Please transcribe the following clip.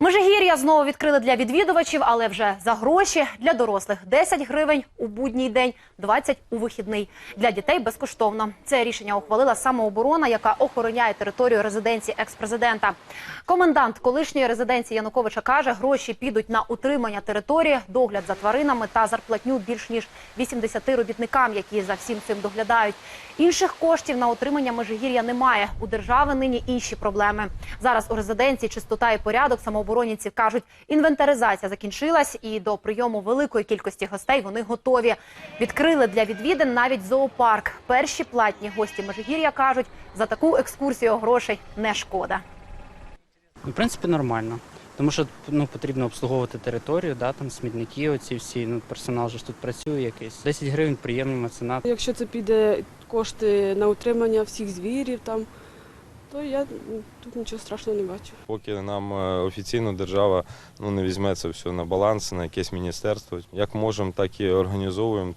Межигір'я знову відкрили для відвідувачів, але вже за гроші. Для дорослих 10 гривень у будній день, 20 у вихідний. Для дітей безкоштовно. Це рішення ухвалила самооборона, яка охороняє територію резиденції експрезидента. Комендант колишньої резиденції Януковича каже, гроші підуть на утримання території, догляд за тваринами та зарплатню більш ніж 80 робітникам, які за всім цим доглядають. Інших коштів на утримання Межигір'я немає. У держави нині інші проблеми. Зараз у резиденції чистота і порядок самооборонівці кажуть, інвентаризація закінчилась, і до прийому великої кількості гостей вони готові. Відкрили для відвідин навіть зоопарк. Перші платні гості Межигір'я кажуть, за таку екскурсію грошей не шкода. Ну, В принципі, нормально. Тому що ну, потрібно обслуговувати територію, да, там смітники, оці всі, ну, персонал же ж тут працює якийсь. 10 гривень приємний меценат. Якщо це піде кошти на утримання всіх звірів, там, то я тут нічого страшного не бачу. Поки нам е, офіційно держава ну, не візьме це все на баланс, на якесь міністерство. Як можемо, так і організовуємо.